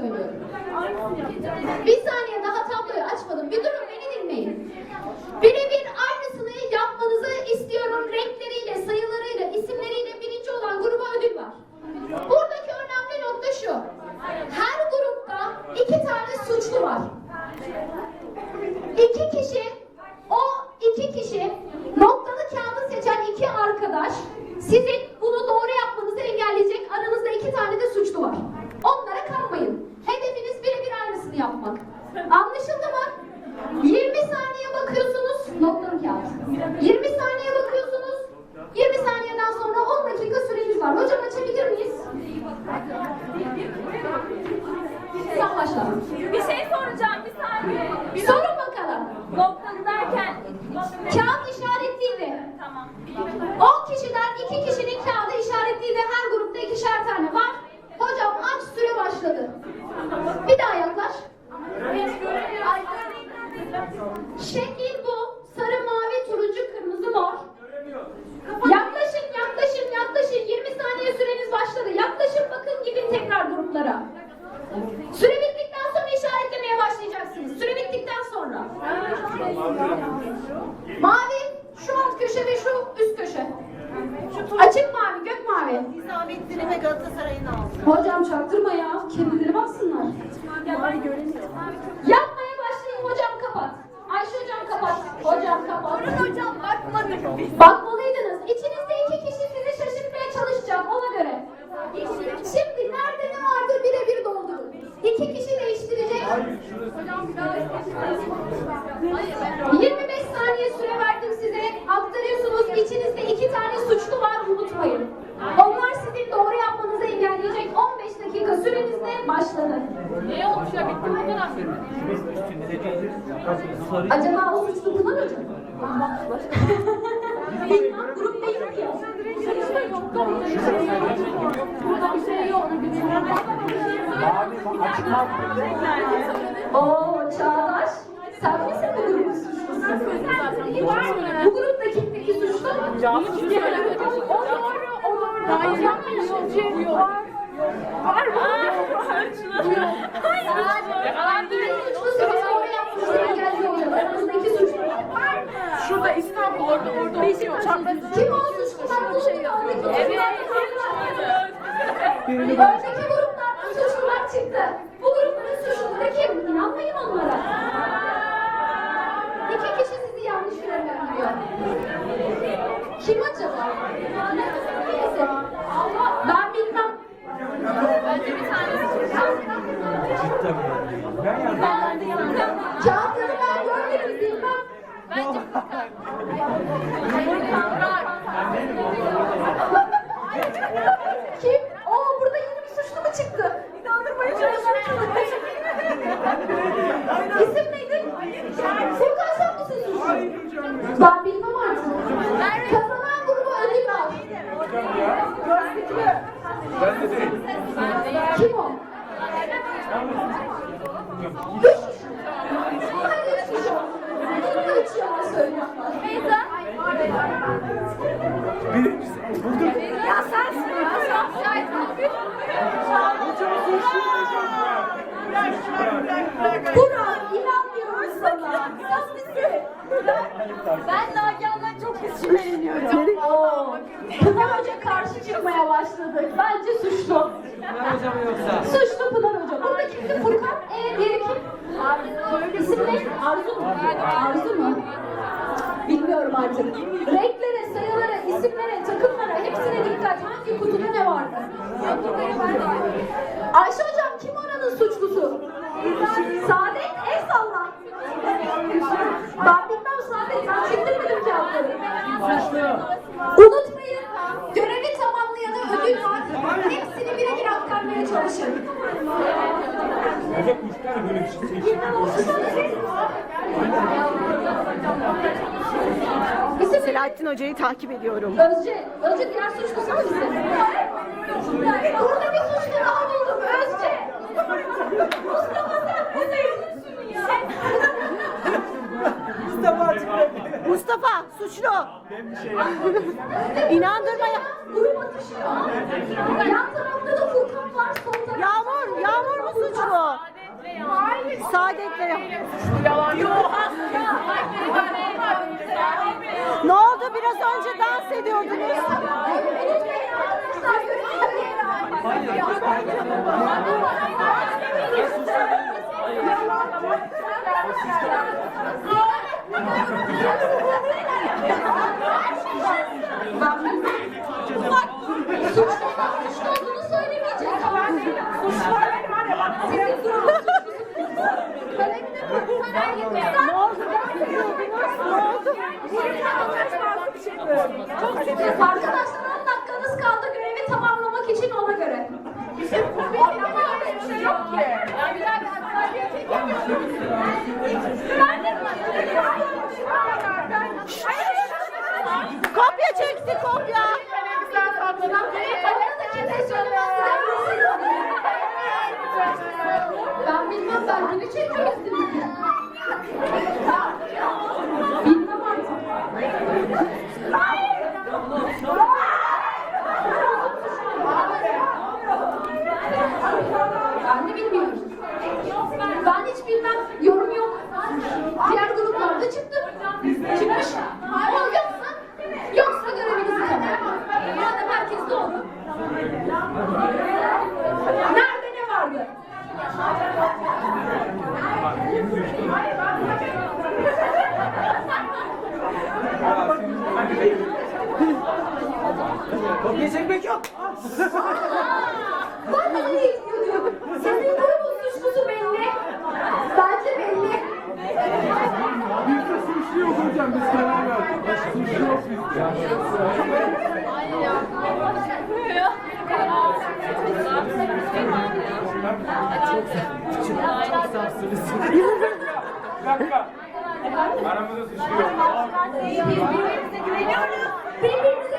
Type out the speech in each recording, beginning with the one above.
söylüyorum. Bir saniye daha tabloyu açmadım. Bir durun beni dinleyin. Birebir aynısını yapmanızı istiyorum. Renkleriyle, sayılarıyla, isimleriyle birinci olan gruba ödül var. Buradaki önemli nokta şu. Her grupta iki tane suçlu var. İki kişi, o iki kişi noktalı kağıdı seçen iki arkadaş sizin bunu doğru yapmanızı engelleyecek aranızda iki tane de suçlu var. Onlara kanmayın. Hedefiniz birebir aynısını yapmak. Anlaşıldı mı? 20 saniye noktalı kağıt. 20 saniye bakıyorsunuz. 20 saniyeden sonra 10 dakika süreniz var. Hocam açabilir miyiz? Sen başla. Bir şey soracağım bir saniye. Bir Sorun bakalım. noktalı derken Kağıt işaretliydi. tamam. 10 kişiden 2 kişinin kağıdı işaretliydi. Her grupta ikişer tane var. Hocam aç süre başladı. Bir daha yaklaş. Şekil bu. Sarı, mavi, turuncu, kırmızı, mor. Yaklaşın, yaklaşın, yaklaşın. 20 saniye süreniz başladı. Yaklaşın bakın gidin tekrar gruplara. Süre bittikten sonra işaretlemeye başlayacaksınız. Süre bittikten sonra. Mavi şu alt köşe ve şu üst köşe. Açık mavi, gök mavi. Nizamettin'i ve Galatasaray'ın aldı. Hocam çaktırma ya. Kendileri baksınlar. Yapmaya başlayın hocam kapat. Ayşe hocam kapat. Hocam kapat. Hocam bakmadık biz. Bakmalıydınız. İçinizde iki kişi sizi şaşırtmaya çalışacak ona göre. Şimdi nerede ne vardır birebir doldurun. İki kişi değiştirecek. 25 saniye süre verdim size. Aktarıyorsunuz. İçinizde iki tane suçlu var unutmayın. Onlar sizin doğru yapmanızı engelleyecek. 15 dakika sürenizde başladı. Ne olmuş ya bitti mi kadar? Acaba o Pınar Hoca mı? Bilmem grup değil ki. Sonuçta yok. Burada bir şey yok. Oo Çağdaş. Sen misin bu grubun suçlusu? Bu gruptaki suçlu? O doğru, o doğru. Hayır yapmıyor. Yok. Var mı? Hayır. Yakalandı. Suçlu sizi doğru yapmanızı engelliyor. Aranızda iki suçlu var. Şurada İstanbul orada orada oturuyor. Çaprazı. Kim o suçlular? Bu gruptaki Evet. Önceki gruplardan suçlular çıktı. Bu grupların suçluları kim? İnanmayın onlara. İki kişi sizi yanlış yönlendiriyor. Kim acaba? Neyse. Ben bilmem. Bence bir tanesi. Kağıtları ben görmedim bilmem. Bence Kim? Oo burada yeni bir suçlu mu çıktı? İnandırmaya çalışıyorum. İsim neydi? Sen misin suçlu? Ben bilmem artık. Kazanan gruba ödül var. Ben de değil. Kim o? Üç kişi. Hadi üç kişi. Burada üç yalan söylüyorlar. Beyza. Birincisi bulduk. Ya sensin ya. Sen şahit abi. Burak inanmıyorum sana. Sen misin? Ben Nagihan'dan çok şüpheleniyorum. Oo. Pınar Hoca karşı çıkmaya başladı. Bence suçlu. Pınar hocam yoksa? Suçlu Pınar Hoca. Burada kimdi Furkan? Ee, diğeri kim? İsim ne? Arzu mu? Arzu mu? Artık. Renklere, sayılara, isimlere, takımlara hepsine dikkat. Hangi kutuda ne vardı? Ayşe hocam kim oranın suçlusu? Saadet el salla. Ben bilmem Saadet ben çektirmedim kağıtları. Unutmayın görevi tamamlayana ödül var. Hepsini birebir aktarmaya çalışın. Hocam üç tane böyle bir şey. İsim Selahattin Hoca'yı takip ediyorum. Özce. Özce diğer suçlu sen misin? Burada bir suçlu daha buldum. Özce. Mustafa sen misin? Mustafa suçlu. İnandırmaya. Grup atışıyor. Yan tarafta da Furkan var. Sol tarafta. Yağmur, Yağmur mu suçlu? Saadet'le yap. Ne oldu? Biraz önce dans ediyordunuz. Suçlu olduğunu söylemeyecek. Sizin durumunuz Kalemine profesyonel gitmeden Ne oldu? Dans ediyordunuz. Ne oldu? Arkadaşlar 10 dakikanız kaldı görevi tamamlamak için ona göre. Çekti kopya. Ben bilmem ben beni çekmemiştim. Bilmem artık. Ben de bilmiyorum. Ben hiç bilmem. Yorum yok. Diğer gruplarda çıktı. Çıkmış. Ama yoksa, yoksa görevinizi tamamlayın. Madem herkes doğru. Nerede ne vardı? Kopya çekmek yok. Vallahi izliyorum. Sizin grubun suçlusu belli. Bence belli. Bizde suçlu yok hocam biz karar verdik. Suçlu yok bizde. Bir dakika. Aramızda suçlu yok. Birbirimize güveniyoruz. Birbirimize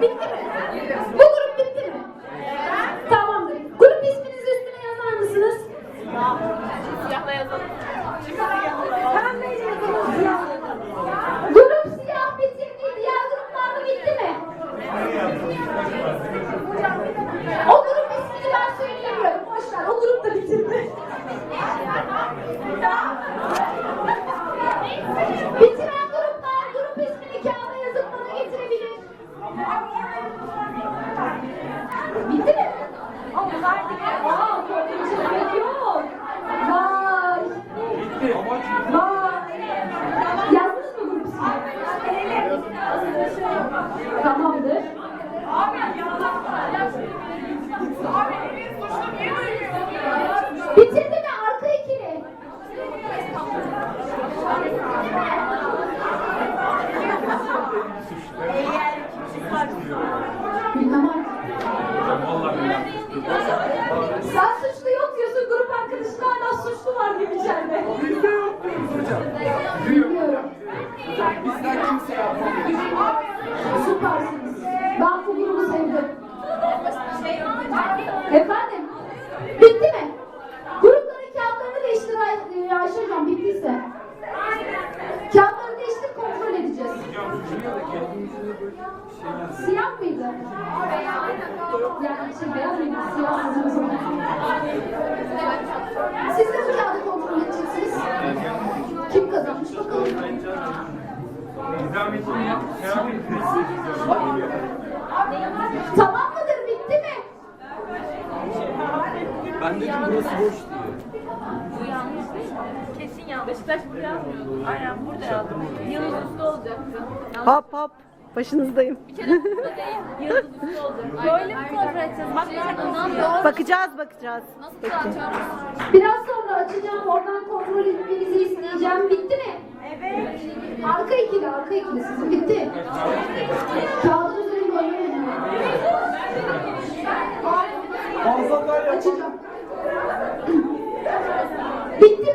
Bitti mi? Bu grup bitti mi? Tamamdır. Grup isminizi üstüne yazar mısınız? Siyahla yazalım. Grup siyah bitirdi. Diğer gruplarda bitti mi? O grup ismini ben söyleyemiyorum. Boş ver. O grup da bitirdi. Bitiren gruplar grup ismini kağıda yazıp bana getirebilir. Bitti mi? Ama verdik. Aa, korkunç gerek yok. Vay. Vay. Yazdınız mı grup ismini? Tamamdır. Bitirdi mi arka ikili? Bilmem artık. Vallahi billahi. Sen suçlu yok diyorsun, grup arkadaşın hala suçlu var gibi içeride. Bizde yok diyoruz hocam. Bilmiyorum. Bizden kimse yapmıyor. Süpersiniz. Ben bu grubu sevdim. Efendim? Bitti mi? Grupların kağıtlarını değiştir Ay- e, Ayşe Hocam, bittiyse. Kağıtları değiştir, kontrol edeceğiz. Siyah mıydı? Yani şey beyaz mıydı? Siyah mıydı o? Siz de bu kağıdı kontrol edeceksiniz. Kim kazanmış bakalım. Tamam mıdır? Bitti mi? Ben dedim burası boş diye. Bu yanlış değil mi? Kesin yanlış. Beşiktaş burada yazmıyordu. Aynen burada yazdım. Yıldız üstü olacaktı. Hop hop. Başınızdayım. Bir kere burada değil. Yıldız üstü olacak. Böyle mi kontrol edeceğiz? Bak Bakacağız bakacağız. Nasıl dağıtıyoruz? Biraz sonra açacağım. Oradan kontrol etmenizi isteyeceğim. Bitti mi? Evet. Arka ikili, arka ikili sizin bitti. Kağıdın üzerinde oynayın. Açacağım. Bitti